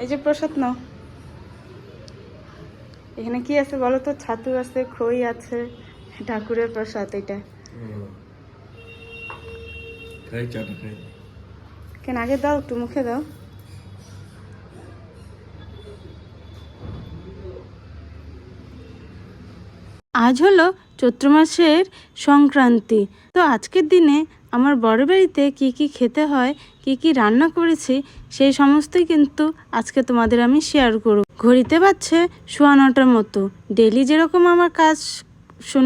এই যে প্রসাদ নাও। এখানে কি আছে বলো তো? ছাতু আছে খই আছে ঠাকুরের প্রসাদ এটা। কেন আগে দাও একটু মুখে দাও। আজ হলো চৈত্র মাসের সংক্রান্তি। তো আজকের দিনে আমার বড় বাড়িতে কী কী খেতে হয় কী কী রান্না করেছি সেই সমস্তই কিন্তু আজকে তোমাদের আমি শেয়ার করব। ঘড়িতে পাচ্ছে সোয়া নটার মতো। ডেলি যেরকম আমার কাজ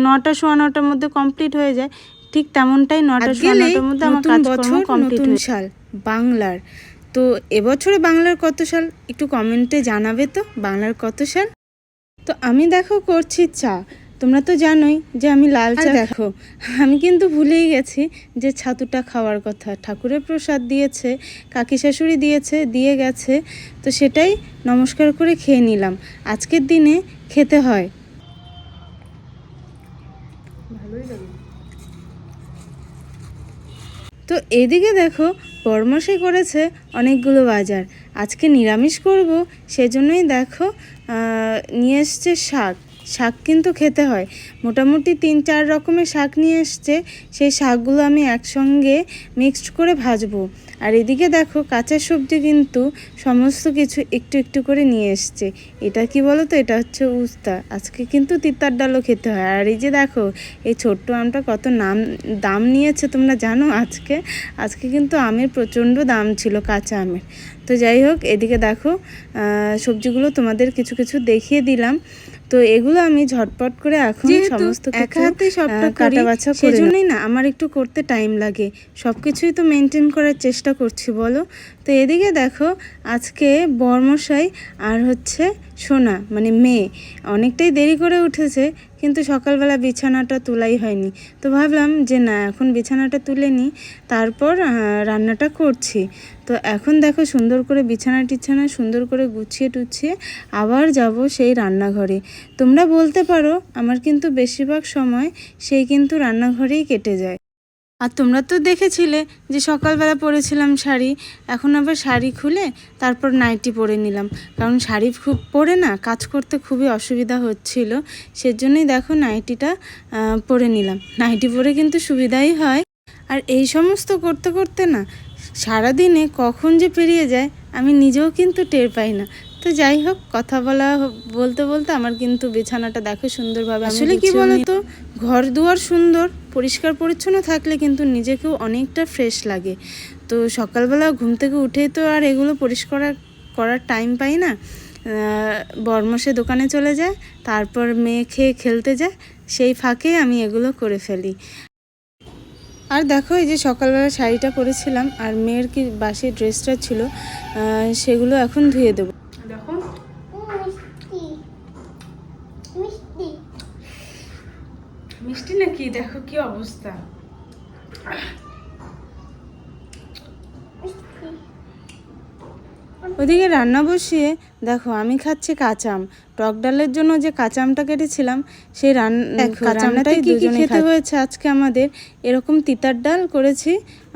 নটা সোয়া নটার মধ্যে কমপ্লিট হয়ে যায় ঠিক তেমনটাই নটা সোয়া নটার মধ্যে আমার কাজকর্ম কমপ্লিট হয়ে সাল বাংলার। তো এবছরে বাংলার কত সাল? একটু কমেন্টে জানাবে তো বাংলার কত সাল? তো আমি দেখো করছি চা। তোমরা তো জানোই যে আমি লাল চা দেখো আমি কিন্তু ভুলেই গেছি যে ছাতুটা খাওয়ার কথা। ঠাকুরের প্রসাদ দিয়েছে কাকি শাশুড়ি দিয়েছে দিয়ে গেছে তো সেটাই নমস্কার করে খেয়ে নিলাম। আজকের দিনে খেতে হয়। ভালোই লাগে। তো এদিকে দেখো বরমশাই করেছে অনেকগুলো বাজার। আজকে নিরামিষ করব সেজন্যই দেখো নিয়ে এসছে শাক। শাক কিন্তু খেতে হয়। মোটামুটি তিন, চার রকমের শাক নিয়ে এসছে। সেই শাকগুলো আমি একসঙ্গে মিক্সড করে ভাজবো। আর এদিকে দেখো, কাঁচা সবজি কিন্তু সমস্ত কিছু একটু একটু করে নিয়ে এসছে। এটা কি বলো তো এটা হচ্ছে উস্তা। আজকে কিন্তু তিতার ডালও খেতে হয়। আর এই যে দেখো, এই ছোট্ট আমটা কত নাম, দাম নিয়েছে তোমরা জানো আজকে? আজকে কিন্তু আমের প্রচণ্ড দাম ছিল, কাঁচা আমের। তো যাই হোক, এদিকে দেখো সবজিগুলো তোমাদের কিছু কিছু দেখিয়ে দিলাম। তো এগুলো আমি ঝটপট করে এখন সমস্ত একা হাতে সবটা কাটা বাছা করে সেজন্যই না আমার একটু করতে টাইম লাগে। সব কিছুই তো মেনটেন করার চেষ্টা করছি বলো? তো এদিকে দেখো আজকে বর্মশাই আর হচ্ছে সোনা মানে মেয়ে। অনেকটাই দেরি করে উঠেছে, কিন্তু সকালবেলা বিছানাটা তোলাই হয়নি। তো ভাবলাম যে না, এখন বিছানাটা তুলে নিই, তারপর রান্নাটা করছি। তো এখন দেখো সুন্দর করে বিছানা টিছানা সুন্দর করে গুছিয়ে টুছিয়ে আবার যাব সেই রান্নাঘরে। তোমরা বলতে পারো, আমার কিন্তু বেশিরভাগ সময় সেই কিন্তু রান্নাঘরেই কেটে যায়। আর তোমরা তো দেখেছিলে যে সকালবেলা পরেছিলাম শাড়ি এখন আবার শাড়ি খুলে তারপর নাইটি পরে নিলাম। কারণ শাড়ি খুব পরে না কাজ করতে খুবই অসুবিধা হচ্ছিল সেজন্যই দেখো নাইটিটা পরে নিলাম। নাইটি পরে কিন্তু সুবিধাই হয়। আর এই সমস্ত করতে করতে না সারাদিনে কখন যে পেরিয়ে যায় আমি নিজেও কিন্তু টের পাই না। তো যাই হোক কথা বলা বলতে বলতে আমার কিন্তু বিছানাটা দেখো সুন্দরভাবে আসলে কি বলতো ঘর দুয়ার সুন্দর। পরিষ্কার পরিচ্ছন্ন থাকলে কিন্তু নিজেকেও অনেকটা ফ্রেশ লাগে। তো সকালবেলা ঘুম থেকে উঠেই তো আর এগুলো পরিষ্কার করার টাইম পাই না। বরমসে দোকানে চলে যায়, তারপর মেয়ে খেয়ে খেলতে যায়, সেই ফাঁকে আমি এগুলো করে ফেলি। আর দেখো এই যে সকালবেলা শাড়িটা পরেছিলাম, আর মেয়ের কি বাসি ড্রেসটা ছিল সেগুলো এখন ধুয়ে দেবো দেখো মিষ্টি মিষ্টি মিষ্টি নাকি? দেখো কি অবস্থা। ওদিকে রান্না বসিয়ে দেখো আমি খাচ্ছি কাঁচাম। টক ডালের জন্য যে কাঁচামটা কেটেছিলাম সেই রান্না কাঁচামটাই কি কি খেতে হয়েছে আজকে আমাদের? এরকম তিতার ডাল করেছি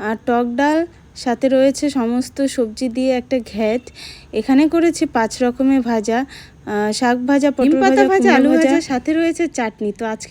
আর টক ডাল সাথে রয়েছে সমস্ত সবজি দিয়ে একটা ঘ্যাট। এখানে করেছি পাঁচ রকমের ভাজা শাক ভাজা পটল ভাজা ভাজা আলু ভাজা। সাথে রয়েছে চাটনি। তো আজকে